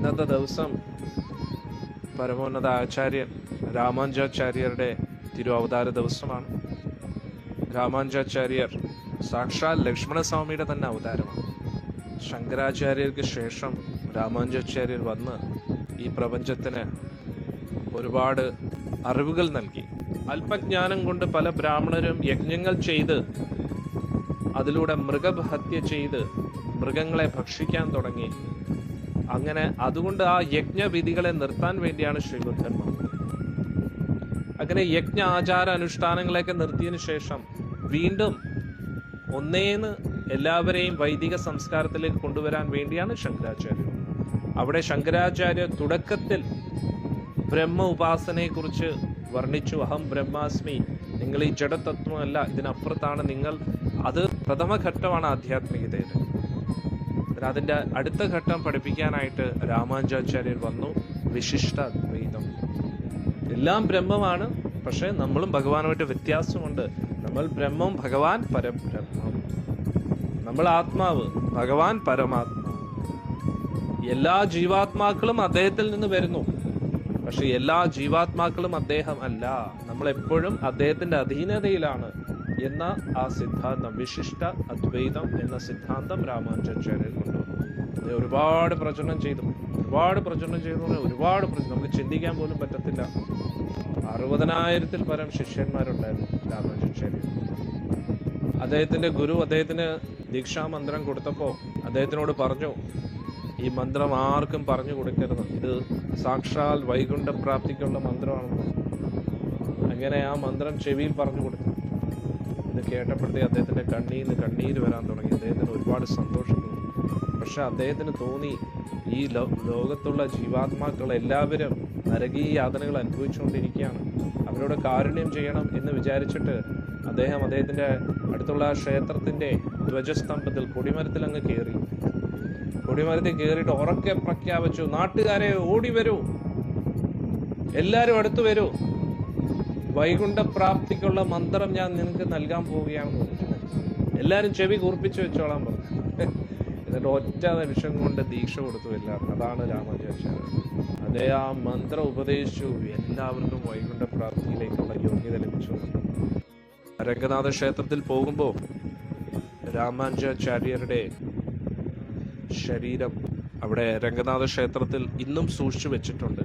ഇന്നത്തെ ദിവസം പരമോന്നത ആചാര്യൻ രാമാനുജാചാര്യരുടെ തിരുവവതാര ദിവസമാണ്. രാമാനുജാചാര്യർ സാക്ഷാൽ ലക്ഷ്മണസ്വാമിയുടെ തന്നെ അവതാരമാണ്. ശങ്കരാചാര്യർക്ക് ശേഷം രാമാനുജാചാര്യർ വന്ന് ഈ പ്രപഞ്ചത്തിന് ഒരുപാട് അറിവുകൾ നൽകി. അല്പജ്ഞാനം കൊണ്ട് പല ബ്രാഹ്മണരും യജ്ഞങ്ങൾ ചെയ്ത് അതിലൂടെ മൃഗഹത്യ ചെയ്ത് മൃഗങ്ങളെ ഭക്ഷിക്കാൻ തുടങ്ങി. അങ്ങനെ അതുകൊണ്ട് ആ യജ്ഞവിധികളെ നിർത്താൻ വേണ്ടിയാണ് ശ്രീബുദ്ധൻ അങ്ങനെ യജ്ഞ ആചാര അനുഷ്ഠാനങ്ങളെയൊക്കെ നിർത്തിയതിനു ശേഷം വീണ്ടും ഒന്നേന്ന് എല്ലാവരെയും വൈദിക സംസ്കാരത്തിലേക്ക് കൊണ്ടുവരാൻ വേണ്ടിയാണ് ശങ്കരാചാര്യർ അവിടെ ശങ്കരാചാര്യ തുടക്കത്തിൽ ബ്രഹ്മ ഉപാസനയെക്കുറിച്ച് വർണിച്ചു. അഹം ബ്രഹ്മാസ്മി നിങ്ങൾ ഈ ജഡതത്വമല്ല ഇതിനപ്പുറത്താണ് നിങ്ങൾ അത് പ്രഥമഘട്ടമാണ് ആധ്യാത്മികതയുടെ. പിന്നെ അതിന്റെ അടുത്ത ഘട്ടം പഠിപ്പിക്കാനായിട്ട് രാമാനുജാചാര്യർ വന്നു. വിശിഷ്ട അദ്വൈതം എല്ലാം ബ്രഹ്മമാണ് പക്ഷേ നമ്മളും ഭഗവാനുമായിട്ട് വ്യത്യാസമുണ്ട്. നമ്മൾ ബ്രഹ്മം ഭഗവാൻ പരബ്രഹ്മം. നമ്മൾ ആത്മാവ് ഭഗവാൻ പരമാത്മാവ്. എല്ലാ ജീവാത്മാക്കളും അദ്ദേഹത്തിൽ നിന്ന് വരുന്നു. പക്ഷെ എല്ലാ ജീവാത്മാക്കളും അദ്ദേഹം അല്ല നമ്മൾ എപ്പോഴും അദ്ദേഹത്തിന്റെ അധീനതയിലാണ്. എന്ന ആ സിദ്ധാന്തം വിശിഷ്ട അദ്വൈതം എന്ന സിദ്ധാന്തം രാമാനുജാചാര്യർ കൊണ്ടുവന്നു ഒരുപാട് പ്രചരണം ചെയ്തു ഒരുപാട് പ്രചരണം ചെയ്തു ഒരുപാട് നമുക്ക് ചിന്തിക്കാൻ പോലും പറ്റത്തില്ല അറുപതിനായിരത്തിൽ പരം ശിഷ്യന്മാരുണ്ടായിരുന്നു രാമാനുജാചാര്യർ അദ്ദേഹത്തിന്റെ ഗുരു അദ്ദേഹത്തിന് ദീക്ഷാമന്ത്രം കൊടുത്തപ്പോൾ അദ്ദേഹത്തിനോട് പറഞ്ഞു ഈ മന്ത്രം ആർക്കും പറഞ്ഞു കൊടുക്കരുത്. ഇത് സാക്ഷാൽ വൈകുണ്ഠപ്രാപ്തിക്കുള്ള മന്ത്രമാണെന്ന്. അങ്ങനെ ആ മന്ത്രം ചെവിയിൽ പറഞ്ഞു കൊടുത്തു ഇത് കേട്ടപ്പോഴത്തേ അദ്ദേഹത്തിന്റെ നിന്ന് കണ്ണീര് വരാൻ തുടങ്ങി. അദ്ദേഹത്തിന് ഒരുപാട് സന്തോഷം തോന്നി. പക്ഷെ അദ്ദേഹത്തിന് തോന്നി ഈ ലോകത്തുള്ള ജീവാത്മാക്കൾ എല്ലാവരും നരകീയ യാതനകൾ അനുഭവിച്ചുകൊണ്ടിരിക്കുകയാണ്. അവരോട് കാരുണ്യം ചെയ്യണം എന്ന് വിചാരിച്ചിട്ട് അദ്ദേഹം അദ്ദേഹത്തിന്റെ അടുത്തുള്ള ക്ഷേത്രത്തിന്റെ ധ്വജസ്തംഭത്തിൽ കൊടിമരത്തിൽ അങ്ങ് കയറി കൊടിമരത്തിൽ കയറിയിട്ട് ഉറക്കെ പ്രഖ്യാപിച്ചു നാട്ടുകാരെ ഓടി വരൂ. എല്ലാവരും അടുത്തു വരൂ. വൈകുണ്ഠപ്രാപ്തിക്കുള്ള മന്ത്രം ഞാൻ നിനക്ക് നൽകാൻ പോവുകയാണെന്ന് പറഞ്ഞു എല്ലാവരും ചെവി കൂർപ്പിച്ച് വെച്ചോളാൻ പറഞ്ഞു. എന്നിട്ട് ഒറ്റ നിമിഷം കൊണ്ട് ദീക്ഷ കൊടുത്തു എല്ലാവർക്കും അതാണ് രാമാനുജാചാര്യർ അതേ ആ മന്ത്രം ഉപദേശിച്ചു. എല്ലാവർക്കും വൈകുണ്ഠപ്രാപ്തിയിലേക്കുള്ള യോഗ്യത ലഭിച്ചു. രംഗനാഥ ക്ഷേത്രത്തിൽ പോകുമ്പോൾ രാമാനുജാചാര്യരുടെ ശരീരം അവിടെ രംഗനാഥ ക്ഷേത്രത്തിൽ ഇന്നും സൂക്ഷിച്ചു വെച്ചിട്ടുണ്ട്.